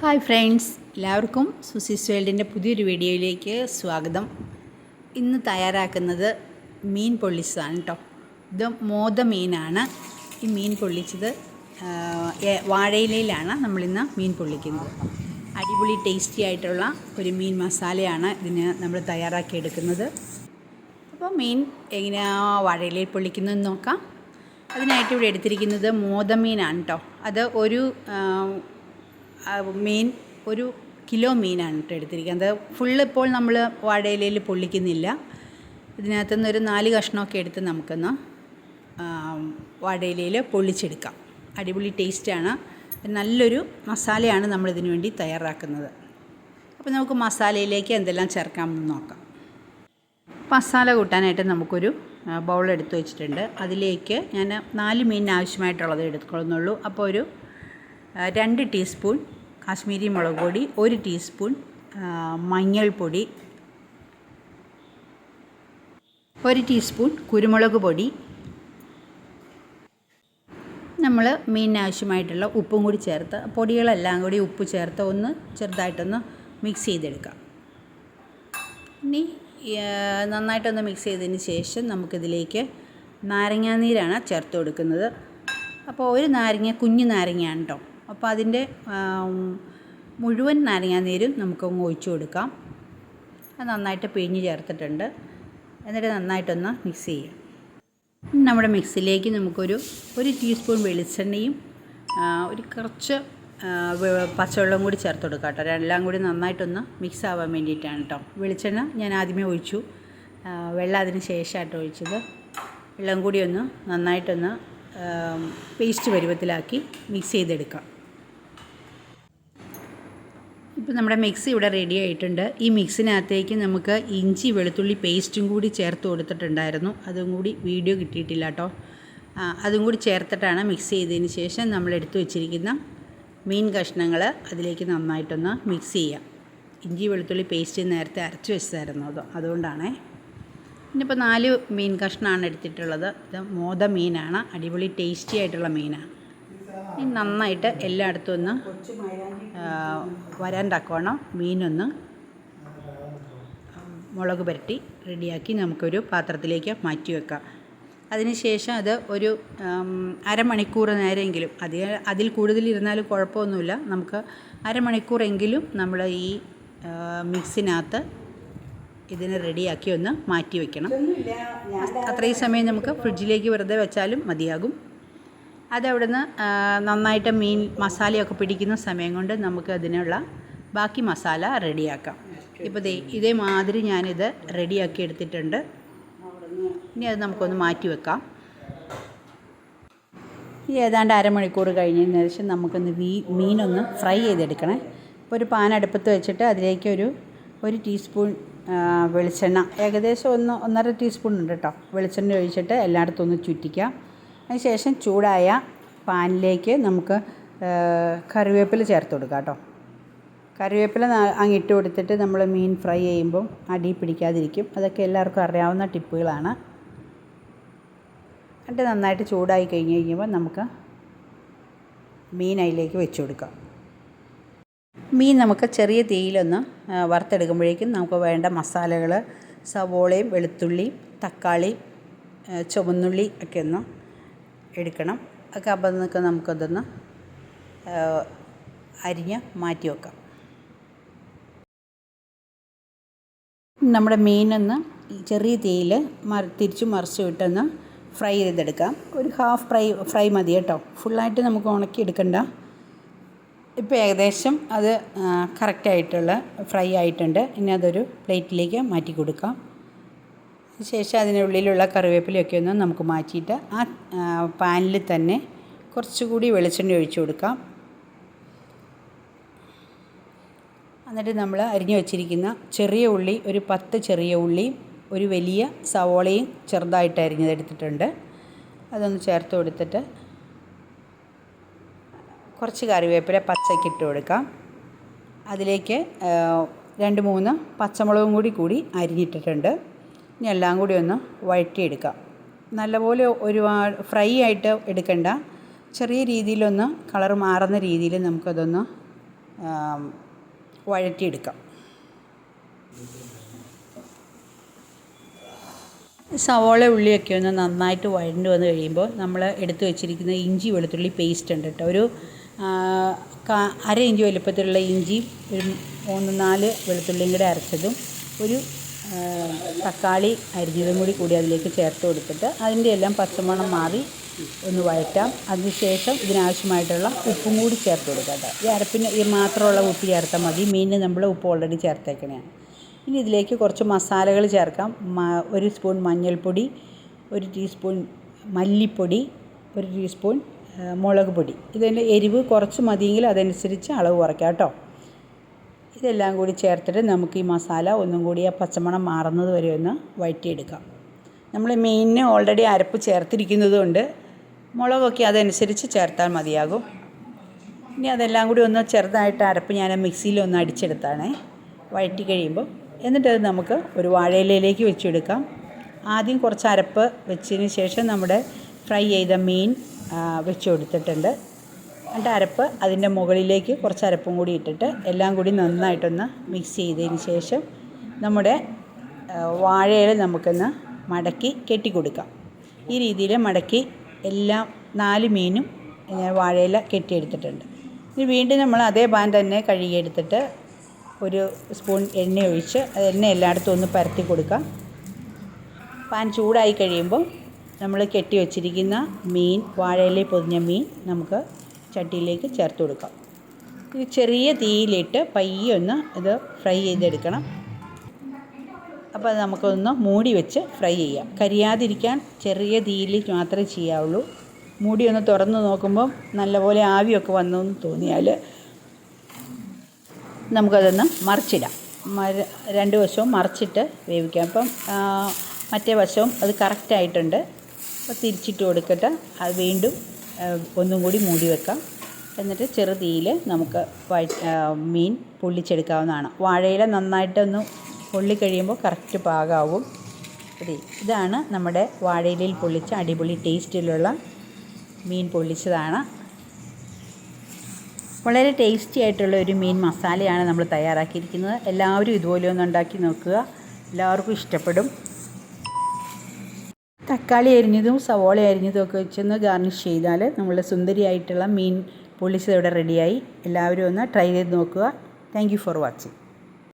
Hi friends എല്ലാവർക്കും സുസിസ് വേൾഡിന്റെ പുതിയൊരു വീഡിയോയിലേക്ക് സ്വാഗതം. ഇന്ന് തയ്യാറാക്കുന്നത് മീൻ പൊള്ളിച്ചതാണ് കേട്ടോ. ഇത് മോത മീനാണ്. ഈ മീൻ പൊള്ളിച്ചത് വാഴയിലയിലാണ് നമ്മളിന്ന് മീൻ പൊള്ളിക്കുന്നത്. അടിപൊളി ടേസ്റ്റി ആയിട്ടുള്ള ഒരു മീൻ മസാലയാണ് ഇതിന് നമ്മൾ തയ്യാറാക്കിയെടുക്കുന്നത് അപ്പോൾ മീൻ എങ്ങനെയാണ് വാഴയിലയിൽ പൊള്ളിക്കുന്നതെന്ന് നോക്കാം. അതിനായിട്ട് ഇവിടെ എടുത്തിരിക്കുന്നത് മോദമീനാണ് കേട്ടോ. അത് ഒരു മീൻ ഒരു കിലോ മീനാണ് കേട്ടോ എടുത്തിരിക്കുന്നത്. ഫുള്ള് ഇപ്പോൾ നമ്മൾ വാഴയിലയിൽ പൊള്ളിക്കുന്നില്ല. ഇതിനകത്തുനിന്ന് ഒരു നാല് കഷ്ണമൊക്കെ എടുത്ത് നമുക്കൊന്ന് വാഴയിലയിൽ പൊള്ളിച്ചെടുക്കാം. അടിപൊളി ടേസ്റ്റാണ് നല്ലൊരു മസാലയാണ് നമ്മളിതിനു വേണ്ടി തയ്യാറാക്കുന്നത്. അപ്പോൾ നമുക്ക് മസാലയിലേക്ക് എന്തെല്ലാം ചേർക്കാമെന്ന് നോക്കാം. മസാല കൂട്ടാനായിട്ട് നമുക്കൊരു ബൗൾ എടുത്തു വെച്ചിട്ടുണ്ട്. അതിലേക്ക് ഞാൻ നാല് മീനിന് ആവശ്യമായിട്ടുള്ളത് എടുക്കുന്നുള്ളൂ അപ്പോൾ ഒരു രണ്ട് ടീസ്പൂൺ കാശ്മീരി മുളക് പൊടി ഒരു ടീസ്പൂൺ മഞ്ഞൾപ്പൊടി ഒരു ടീസ്പൂൺ കുരുമുളക് പൊടി. നമ്മൾ മീനിന് ആവശ്യമായിട്ടുള്ള ഉപ്പും കൂടി ചേർത്ത് പൊടികളെല്ലാം കൂടി ഉപ്പ് ചേർത്ത് ഒന്ന് ചെറുതായിട്ടൊന്ന് മിക്സ് ചെയ്തെടുക്കാം. ഇനി നന്നായിട്ടൊന്ന് മിക്സ് ചെയ്തതിന് ശേഷം നമുക്കിതിലേക്ക് നാരങ്ങാനീരാണ് ചേർത്ത് കൊടുക്കുന്നത്. അപ്പോൾ ഒരു നാരങ്ങ കുഞ്ഞു നാരങ്ങയാണ് കേട്ടോ അപ്പോൾ അതിന്റെ മുഴുവൻ നാരങ്ങാനീരും നമുക്കങ്ങ് ഒഴിച്ചു കൊടുക്കാം. അത് നന്നായിട്ട് പിഴിഞ്ഞ് ചേർത്തിട്ടുണ്ട്. എന്നിട്ട് നന്നായിട്ടൊന്ന് മിക്സ് ചെയ്യാം. നമ്മുടെ മിക്സിലേക്ക് നമുക്കൊരു ഒരു ടീസ്പൂൺ വെളിച്ചെണ്ണയും ഒരു കുറച്ച് പച്ചവെള്ളം കൂടി ചേർത്ത് കൊടുക്കാം കേട്ടോ. എല്ലാം കൂടി നന്നായിട്ടൊന്ന് മിക്സ് ആവാൻ വേണ്ടിയിട്ടാണ് കേട്ടോ. വെളിച്ചെണ്ണ ഞാൻ ആദ്യമേ ഒഴിച്ചു. വെള്ളം അതിന് ശേഷമായിട്ട് ഒഴിച്ചത്. വെള്ളം കൂടി ഒന്ന് നന്നായിട്ടൊന്ന് പേസ്റ്റ് പരുവത്തിലാക്കി മിക്സ് ചെയ്തെടുക്കാം. ഇപ്പോൾ നമ്മുടെ മിക്സ് ഇവിടെ റെഡി ആയിട്ടുണ്ട്. ഈ മിക്സിനകത്തേക്ക് നമുക്ക് ഇഞ്ചി വെളുത്തുള്ളി പേസ്റ്റും കൂടി ചേർത്ത് കൊടുത്തിട്ടുണ്ടായിരുന്നു. അതും കൂടി വീഡിയോ കിട്ടിയിട്ടില്ല കേട്ടോ. അതും കൂടി ചേർത്തിട്ടാണ് മിക്സ് ചെയ്തതിന് ശേഷം നമ്മൾ എടുത്തു വെച്ചിരിക്കുന്ന മീൻ കഷ്ണങ്ങൾ അതിലേക്ക് നന്നായിട്ടൊന്ന് മിക്സ് ചെയ്യാം. ഇഞ്ചി വെളുത്തുള്ളി പേസ്റ്റ് നേരത്തെ അരച്ച് വെച്ചതായിരുന്നു അത്. അതുകൊണ്ടാണേ. ഇന്നിപ്പോൾ നാല് മീൻ കഷ്ണമാണ് എടുത്തിട്ടുള്ളത്. ഇത് മോദ മീനാണ് അടിപൊളി ടേസ്റ്റി ആയിട്ടുള്ള മീനാണ് ഇനി നന്നായിട്ട് എല്ലായിടത്തും ഒന്ന് വരാൻ തക്കവണ്ണം മീനൊന്ന് മുളക് പുരട്ടി റെഡിയാക്കി നമുക്കൊരു പാത്രത്തിലേക്ക് മാറ്റി വെക്കാം. അതിനുശേഷം അത് ഒരു അരമണിക്കൂർ നേരമെങ്കിലും അതിൽ അതിൽ കൂടുതൽ ഇരുന്നാലും കുഴപ്പമൊന്നുമില്ല. നമുക്ക് അരമണിക്കൂറെങ്കിലും നമ്മൾ ഈ മിക്സിനകത്ത് ഇതിനെ റെഡിയാക്കി ഒന്ന് മാറ്റി വെക്കണം. അത്രയും സമയം നമുക്ക് ഫ്രിഡ്ജിലേക്ക് വെറുതെ വെച്ചാലും മതിയാകും. അതവിടുന്ന് നന്നായിട്ട് മീൻ മസാലയൊക്കെ പിടിക്കുന്ന സമയം കൊണ്ട് നമുക്ക് അതിനുള്ള ബാക്കി മസാല റെഡിയാക്കാം. ഇപ്പോൾ ദേ ഇതേമാതിരി ഞാനിത് റെഡിയാക്കി എടുത്തിട്ടുണ്ട്. ഇനി അത് നമുക്കൊന്ന് മാറ്റി വെക്കാം. ഈ ഏതാണ്ട് അരമണിക്കൂർ കഴിഞ്ഞതിന് ശേഷം നമുക്കൊന്ന് വീ മീനൊന്ന് ഫ്രൈ ചെയ്തെടുക്കണേ. ഇപ്പോൾ ഒരു പാൻ അടുപ്പത്ത് വെച്ചിട്ട് അതിലേക്ക് ഒരു ഒരു ടീസ്പൂൺ വെളിച്ചെണ്ണ. ഏകദേശം ഒന്ന് ഒന്നര ടീസ്പൂൺ ഉണ്ട് കേട്ടോ. വെളിച്ചെണ്ണ ഒഴിച്ചിട്ട് എല്ലായിടത്തും ഒന്ന് ചുറ്റിക്കാം. അതിന് ശേഷം ചൂടായ പാനിലേക്ക് നമുക്ക് കറിവേപ്പില ചേർത്ത് കൊടുക്കാം കേട്ടോ. കറിവേപ്പില അങ്ങ് ഇട്ട് കൊടുത്തിട്ട് നമ്മൾ മീൻ ഫ്രൈ ചെയ്യുമ്പം അടി പിടിക്കാതിരിക്കും. അതൊക്കെ എല്ലാവർക്കും അറിയാവുന്ന ടിപ്പുകളാണ്. എന്നിട്ട് നന്നായിട്ട് ചൂടായി കഴിഞ്ഞ് കഴിയുമ്പോൾ നമുക്ക് മീൻ അതിലേക്ക് വെച്ച് കൊടുക്കാം. മീൻ നമുക്ക് ചെറിയ തീയിലൊന്ന് വറുത്തെടുക്കുമ്പോഴേക്കും നമുക്ക് വേണ്ട മസാലകൾ സവോളയും വെളുത്തുള്ളിയും തക്കാളി ചുവന്നുള്ളി ഒക്കെ ഒന്ന് എടുക്കണം. ഒക്കെ അപ്പം നിൽക്കുക നമുക്കതൊന്ന് അരിഞ്ഞ് മാറ്റി വെക്കാം. നമ്മുടെ മീനൊന്ന് ചെറിയ തീയിൽ മറ തിരിച്ചു മറിച്ച് വിട്ടൊന്ന് ഫ്രൈ ചെയ്തെടുക്കാം. ഒരു ഹാഫ് ഫ്രൈ ഫ്രൈ മതി കേട്ടോ. ഫുള്ളായിട്ട് നമുക്ക് ഉണക്കി എടുക്കണ്ട. ഇപ്പോൾ ഏകദേശം അത് കറക്റ്റായിട്ടുള്ള ഫ്രൈ ആയിട്ടുണ്ട്. ഇനി അതൊരു പ്ലേറ്റിലേക്ക് മാറ്റി കൊടുക്കാം. ശേഷം അതിനുള്ളിലുള്ള കറിവേപ്പിലയൊക്കെ ഒന്ന് നമുക്ക് മാറ്റിയിട്ട് ആ പാനിൽ തന്നെ കുറച്ചുകൂടി വെളിച്ചെണ്ണ ഒഴിച്ചു കൊടുക്കാം. എന്നിട്ട് നമ്മൾ അരിഞ്ഞു വച്ചിരിക്കുന്ന ചെറിയ ഉള്ളി ഒരു പത്ത് ചെറിയ ഉള്ളിയും ഒരു വലിയ സവോളയും ചെറുതായിട്ട് അരിഞ്ഞതെടുത്തിട്ടുണ്ട് അതൊന്ന് ചേർത്ത് കൊടുത്തിട്ട് കുറച്ച് കറിവേപ്പില പച്ചക്കിട്ട് കൊടുക്കാം. അതിലേക്ക് രണ്ട് മൂന്ന് പച്ചമുളകും കൂടി കൂടി അരിഞ്ഞിട്ടിട്ടുണ്ട്. ഇനി എല്ലാം കൂടി ഒന്ന് വഴറ്റിയെടുക്കാം. നല്ലപോലെ ഒരുപാട് ഫ്രൈ ആയിട്ട് എടുക്കണ്ട. ചെറിയ രീതിയിലൊന്ന് കളർ മാറുന്ന രീതിയിൽ നമുക്കതൊന്ന് വഴറ്റിയെടുക്കാം. സവോള ഉള്ളിയൊക്കെ ഒന്ന് നന്നായിട്ട് വഴണ്ടു വന്ന് കഴിയുമ്പോൾ നമ്മൾ എടുത്തു വെച്ചിരിക്കുന്ന ഇഞ്ചി വെളുത്തുള്ളി പേസ്റ്റ് ഉണ്ട് കേട്ടോ. ഒരു അര ഇഞ്ചി വലുപ്പത്തിലുള്ള ഇഞ്ചി ഒരു മൂന്ന് നാല് വെളുത്തുള്ളിയും കൂടെ അരച്ചതും ഒരു തക്കാളി അരിഞ്ഞതും കൂടി കൂടി അതിലേക്ക് ചേർത്ത് കൊടുത്തിട്ട് അതിന്റെ എല്ലാം പച്ചമണം മാറി ഒന്ന് വഴറ്റാം. അതിനുശേഷം ഇതിനാവശ്യമായിട്ടുള്ള ഉപ്പും കൂടി ചേർത്ത് കൊടുക്കാം കേട്ടോ. ഈ അരപ്പിന് ഈ മാത്രമുള്ള ഉപ്പ് ചേർത്താൽ മതി. മീനിന് നമ്മൾ ഉപ്പ് ഓൾറെഡി ചേർത്തേക്കണയാണ്. ഇനി ഇതിലേക്ക് കുറച്ച് മസാലകൾ ചേർക്കാം. ഒരു സ്പൂൺ മഞ്ഞൾപ്പൊടി ഒരു ടീസ്പൂൺ മല്ലിപ്പൊടി ഒരു ടീസ്പൂൺ മുളക് പൊടി. ഇതിന്റെ എരിവ് കുറച്ച് മതിയെങ്കിൽ അതനുസരിച്ച് അളവ് കുറയ്ക്കാം കേട്ടോ. ഇതെല്ലാം കൂടി ചേർത്തിട്ട് നമുക്ക് ഈ മസാല ഒന്നും കൂടി ആ പച്ചമണം മാറുന്നത് വരെ ഒന്ന് വഴറ്റിയെടുക്കാം. നമ്മൾ മീനിന് ഓൾറെഡി അരപ്പ് ചേർത്തിരിക്കുന്നത് കൊണ്ട് മുളകൊക്കെ അതനുസരിച്ച് ചേർത്താൽ മതിയാകും. ഇനി അതെല്ലാം കൂടി ഒന്ന് ചെറുതായിട്ട് അരപ്പ് ഞാൻ മിക്സിയിൽ ഒന്ന് അടിച്ചെടുത്താണേ. വഴറ്റി കഴിയുമ്പോൾ എന്നിട്ടത് നമുക്ക് ഒരു വാഴയിലയിലേക്ക് വെച്ചെടുക്കാം. ആദ്യം കുറച്ച് അരപ്പ് വെച്ചതിന് ശേഷം നമ്മുടെ ഫ്രൈ ചെയ്ത മീൻ വെച്ച് കൊടുത്തിട്ടുണ്ട്. എന്നിട്ട് അരപ്പ് അതിന്റെ മുകളിലേക്ക് കുറച്ച് അരപ്പും കൂടി ഇട്ടിട്ട് എല്ലാം കൂടി നന്നായിട്ടൊന്ന് മിക്സ് ചെയ്തതിന് ശേഷം നമ്മുടെ വാഴയില നമുക്കൊന്ന് മടക്കി കെട്ടിക്കൊടുക്കാം. ഈ രീതിയിൽ മടക്കി എല്ലാം നാല് മീനും വാഴയില കെട്ടിയെടുത്തിട്ടുണ്ട്. ഇനി വീണ്ടും നമ്മൾ അതേ പാൻ തന്നെ കഴുകിയെടുത്തിട്ട് ഒരു സ്പൂൺ എണ്ണ ഒഴിച്ച് അത് എണ്ണ എല്ലായിടത്തും ഒന്ന് പരത്തി കൊടുക്കാം. പാൻ ചൂടായി കഴിയുമ്പോൾ നമ്മൾ കെട്ടി വച്ചിരിക്കുന്ന മീൻ വാഴയിലയിൽ പൊതിഞ്ഞ മീൻ നമുക്ക് ചട്ടിയിലേക്ക് ചേർത്ത് കൊടുക്കാം. ഇത് ചെറിയ തീയിലിട്ട് പയ്യെ ഒന്ന് ഇത് ഫ്രൈ ചെയ്തെടുക്കണം. അപ്പോൾ അത് നമുക്കൊന്ന് മൂടി വെച്ച് ഫ്രൈ ചെയ്യാം. കരിയാതിരിക്കാൻ ചെറിയ തീയിൽ മാത്രമേ ചെയ്യാവുള്ളൂ. മൂടി ഒന്ന് തുറന്ന് നോക്കുമ്പം നല്ലപോലെ ആവിയൊക്കെ വന്നു എന്ന് തോന്നിയാൽ നമുക്കതൊന്ന് മറിച്ചിടാം. മര രണ്ട് വശവും മറിച്ചിട്ട് വേവിക്കാം. അപ്പം മറ്റേ വശവും അത് കറക്റ്റായിട്ടുണ്ട്. അപ്പോൾ തിരിച്ചിട്ട് കൊടുക്കട്ടെ അത് വീണ്ടും ഒന്നും കൂടി മൂടി വെക്കാം. എന്നിട്ട് ചെറുതീയിൽ നമുക്ക് മീൻ പൊള്ളിച്ചെടുക്കാവുന്നതാണ്. വാഴയില നന്നായിട്ടൊന്ന് പൊള്ളിക്കഴിയുമ്പോൾ കറക്റ്റ് പാകാവും. ഇതാണ് നമ്മുടെ വാഴയിലയിൽ പൊള്ളിച്ച അടിപൊളി ടേസ്റ്റിലുള്ള മീൻ പൊള്ളിച്ചതാണ്. വളരെ ടേസ്റ്റി ആയിട്ടുള്ള ഒരു മീൻ മസാലയാണ് നമ്മൾ തയ്യാറാക്കിയിരിക്കുന്നത്. എല്ലാവരും ഇതുപോലെ ഒന്ന് ഉണ്ടാക്കി നോക്കുക. എല്ലാവർക്കും ഇഷ്ടപ്പെടും. തക്കാളി അരിഞ്ഞതും സവോള അരിഞ്ഞതും ഒക്കെ വെച്ചൊന്ന് ഗാർണിഷ് ചെയ്താൽ നമ്മൾ സുന്ദരിയായിട്ടുള്ള മീൻ പൊള്ളിച്ചത് ഇവിടെ റെഡിയായി എല്ലാവരും ഒന്ന് ട്രൈ ചെയ്ത് നോക്കുക. Thank for watching